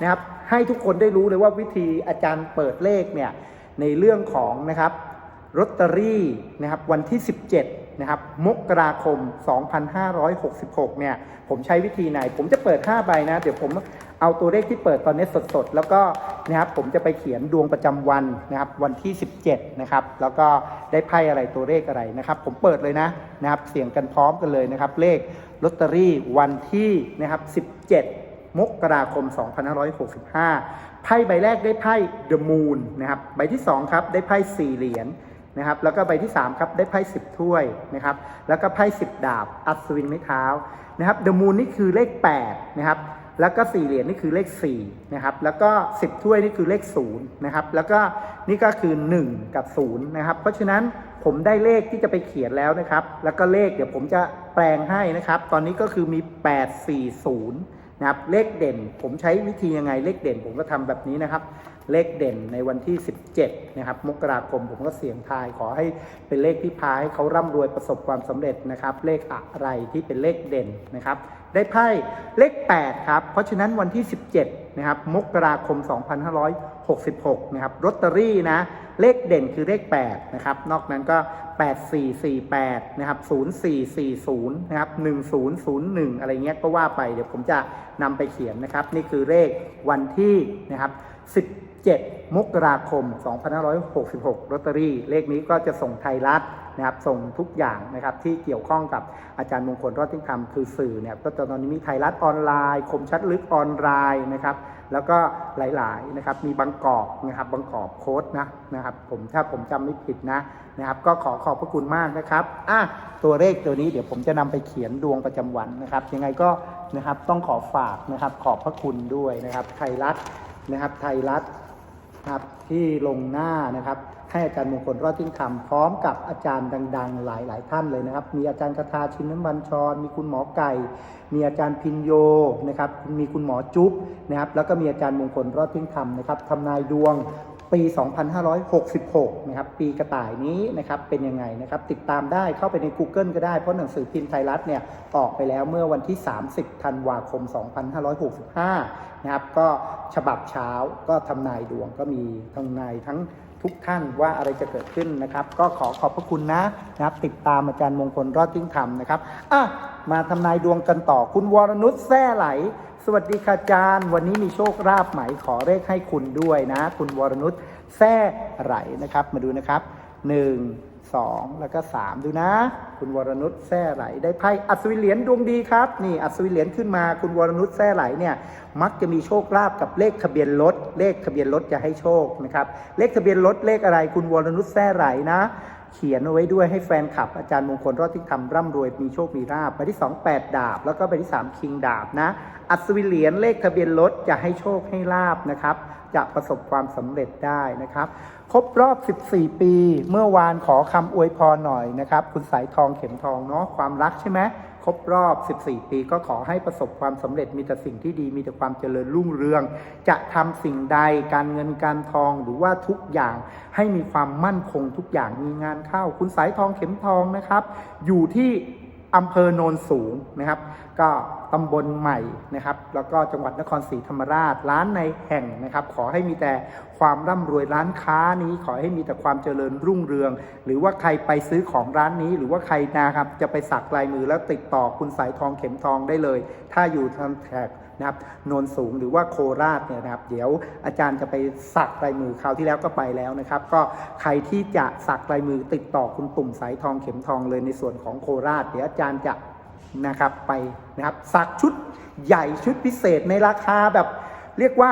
นะครับให้ทุกคนได้รู้เลยว่าวิธีอาจารย์เปิดเลขเนี่ยในเรื่องของนะครับลอตเตอรี่นะครับวันที่ 17นะครับมกราคม 2566เนี่ยผมใช้วิธีไหน ผมจะเปิด 5 ใบนะ เดี๋ยวผมเอาตัวเลขที่เปิดตอนนี้สดๆ แล้วก็นะครับผมจะไปเขียนดวงประจำวันนะครับวันที่ 17นะครับแล้วก็ได้ไพ่อะไรตัวเลขอะไรนะครับ ผมเปิดเลยนะนะครับเสียงกันพร้อมกันเลยนะครับ เลขลอตเตอรี่วันที่นะครับ17 มกราคม 2565 ไพ่ใบแรกได้ไพ่ The Moon นะครับ ใบที่ 2 ครับ ได้ไพ่สี่เหรียญนะครับ แล้วก็ใบที่ 3 ครับ ได้ไพ่10 ถ้วยนะครับ แล้วก็ไพ่10 ดาบ อัศวินไม้เท้านะครับ The Moon นี่คือเลข 8 นะครับ แล้วก็4เหรียญนี่คือเลข4นะครับ แล้วก็ 10 ถ้วยนี่คือเลข0นะครับ แล้วก็นี่ก็คือ 1 กับ0นะครับ เพราะฉะนั้นผมได้เลขที่จะไปเขียนแล้วนะครับ แล้วก็เลขเดี๋ยวผมจะแปลงให้นะครับ ตอนนี้ก็คือมี 840 นะครับเลขเด่นผมใช้วิธียังไงเลขเด่น ผมก็ทำแบบนี้นะครับ เลขเด่นในวันที่ 17 นะครับ มกราคมผมก็เสี่ยงทายขอให้เป็นเลขที่พาให้เขาร่ำรวยประสบความสำเร็จนะครับ เลขอะไรที่เป็นเลขเด่นนะครับ ได้ไพ่เลข 8 ครับ เพราะฉะนั้นวันที่ 17 นะครับมกราคม 2566 นะครับลอตเตอรี่นะ เลขเด่นคือเลข 8 นะครับ นอกนั้นก็ 8448 นะครับ 0440 นะครับ 1001 อะไรเงี้ยก็ว่าไป เดี๋ยวผมจะนำไปเขียนนะครับ นี่คือเลขวันที่นะครับ 17 มกราคม 2566ลอตเตอรี่ เลขนี้ก็จะส่งไทยรัฐนะครับส่งทุกอย่างนะครับที่เกี่ยวข้องกับอาจารย์มงคลรอดทิ้งคำคือสื่อเนี่ยก็ตอนนี้มีไทยรัฐออนไลน์ คมชัดลึกออนไลน์นะครับแล้วก็หลายๆนะครับมีบางกอกนะครับบางกอกโค้ดนะนะครับผมถ้าผมจำไม่ผิดนะนะครับก็ขอขอบพระคุณมากนะครับอะตัวเลขตัวนี้เดี๋ยวผมจะนำไปเขียนดวงประจำวันนะครับยังไงก็นะครับต้องขอฝากนะครับขอบพระคุณด้วยนะครับไทยรัฐ นะครับ ไทยรัฐครับที่ลงหน้านะครับ ให้อาจารย์มงคลรอดทิ้งคำพร้อมกับอาจารย์ดัง ๆ หลาย ๆ ท่านเลยนะครับ มีอาจารย์คาทาชินน้ำบัญชร มีคุณหมอไก่ มีอาจารย์พินโยนะครับ มีคุณหมอจุ๊บนะครับ แล้วก็มีอาจารย์มงคลรอดทิ้งคำนะครับทำนายดวง ปี 2566 นะครับ ปีกระต่ายนี้นะครับ เป็นยังไงนะครับ ติดตามได้เข้าไปใน Google ก็ได้ เพราะหนังสือพิมพ์ไทยรัฐเนี่ย ออกไปแล้วเมื่อวันที่ 30 ธันวาคม 2565 นะครับ ก็ฉบับเช้าก็ทำนายดวงก็มีทำนายทั้งทุกท่านว่าอะไรจะเกิดขึ้นนะครับ ก็ขอขอบพระคุณนะนะครับ ติดตามอาจารย์มงคลรอดทิ้งธรรมนะครับอะมาทำนายดวงกันต่อคุณวรนุชแซ่ไหล สวัสดีค่ะอาจารย์ วันนี้มีโชคราบไหมขอเลขให้คุณด้วยนะ คุณวรนุชแซ่ไหลนะครับ มาดูนะครับหนึ่งสองแล้วก็สามดูนะ คุณวรนุชแซ่ไหลได้ไพ่อัศวินเหรียญดวงดีครับนี่อัศวินเหรียญขึ้นมาคุณวรนุชแซ่ไหลเนี่ยมักจะมีโชคลาภกับเลขทะเบียนรถเลขทะเบียนรถจะให้โชคนะครับเลขทะเบียนรถเลขอะไรคุณวรนุชแซ่ไหลนะ เขียนเอาไว้ด้วยให้แฟนคลับ อาจารย์มงคลรอดที่ทำร่ำรวยมีโชคมีลาบไปที่ 2 8 ดาบ แล้วก็ไปที่ 3 คิงดาบนะ อัศวินเหรียญเลขทะเบียนรถจะให้โชคให้ลาบนะครับ จะประสบความสำเร็จได้นะครับ ครบรอบ 14 ปี เมื่อวานขอคำอวยพรหน่อยนะครับ คุณสายทองเข็มทองเนาะความรักใช่ไหมครบรอบ 14 ปีก็ขอให้ประสบความสำเร็จมีแต่สิ่งที่ดีมีแต่ความเจริญรุ่งเรือง จะทำสิ่งใดการเงินการทองหรือว่าทุกอย่างให้มีความมั่นคงทุกอย่างมีงานเข้า คุณสายทองเข็มทองนะครับ อยู่ที่อำเภอโนนสูงนะครับ ก็ ตำบลใหม่นะครับ แล้วก็จังหวัดนครศรีธรรมราชร้านในแห่งนะครับ ขอให้มีแต่ความร่ำรวยร้านค้านี้ ขอให้มีแต่ความเจริญรุ่งเรือง หรือว่าใครไปซื้อของร้านนี้ หรือว่าใครนะครับจะไปสักลายมือแล้วติดต่อคุณสายทองเข็มทองได้เลย ถ้าอยู่ทางแถบนะครับโนนสูงหรือว่าโคราชเนี่ยนะครับ เดี๋ยวอาจารย์จะไปสักลายมือคราวที่แล้วก็ไปแล้วนะครับ ก็ใครที่จะสักลายมือติดต่อคุณตุ่มสายทองเข็มทองเลยในส่วนของโคราช เดี๋ยวอาจารย์จะ นะครับไปนะครับสักชุดใหญ่ชุดพิเศษในราคาแบบเรียกว่า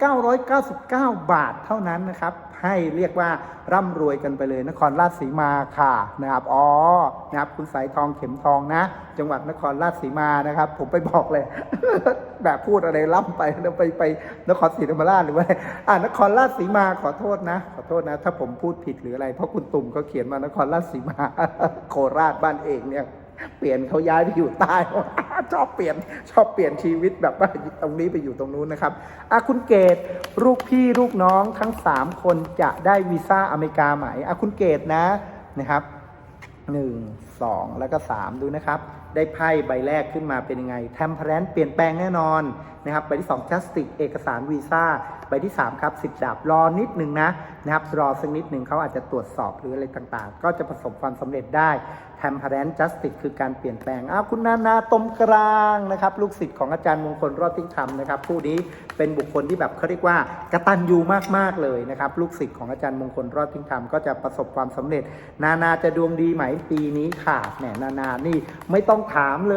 2,999 บาทเท่านั้นนะครับ ให้เรียกว่าร่ำรวยกันไปเลยนครราชสีมาค่ะนะครับอ๋อนะครับคุณสายทองเข็มทองนะ จังหวัดนครราชสีมานะครับ ผมไปบอกเลย แบบพูดอะไรล่ำไปแล้วไปไปนครศรีธรรมราชหรือว่าอ่านครราชสีมาขอโทษนะ ขอโทษนะ ถ้าผมพูดผิดหรืออะไร เพราะคุณตุ่มเขาเขียนมานครราชสีมาโคราชบ้านเองเนี่ย เปลี่ยนเขาย้ายไปอยู่ใต้ชอบเปลี่ยนชอบเปลี่ยนชีวิตแบบว่าตรงนี้ไปอยู่ตรงนู้นนะครับอะคุณเกดลูกพี่ลูกน้องทั้ง 3 คนจะได้วีซ่าอเมริกาไหมอะคุณเกดนะนะครับหนึ่งสองแล้วก็สามดูนะครับ ได้ไพ่ใบแรกขึ้นมาเป็นยังไง แทมเพลนเปลี่ยนแปลงแน่นอนนะครับ ใบที่2 justice เอกสารวีซ่า ใบที่ 3 ครับสิบดาบรอนิดหนึ่งนะนะครับรอสักนิดหนึ่งเขาอาจจะตรวจสอบหรืออะไรต่างๆ ก็จะประสบความสำเร็จได้ temperance justice คือการเปลี่ยนแปลงอ้าวคุณนานาตมกลางนะครับลูกศิษย์ของอาจารย์มงคลรอดติ้งธรรมนะครับผู้นี้เป็นบุคคลที่แบบเขาเรียกว่ากระตัญญูมากๆเลยนะครับลูกศิษย์ของอาจารย์มงคลรอดติ้งธรรมก็จะประสบความสำเร็จ นานาจะดวงดีไหมปีนี้ค่ะแหมนานานี่ไม่ต้องถามเลย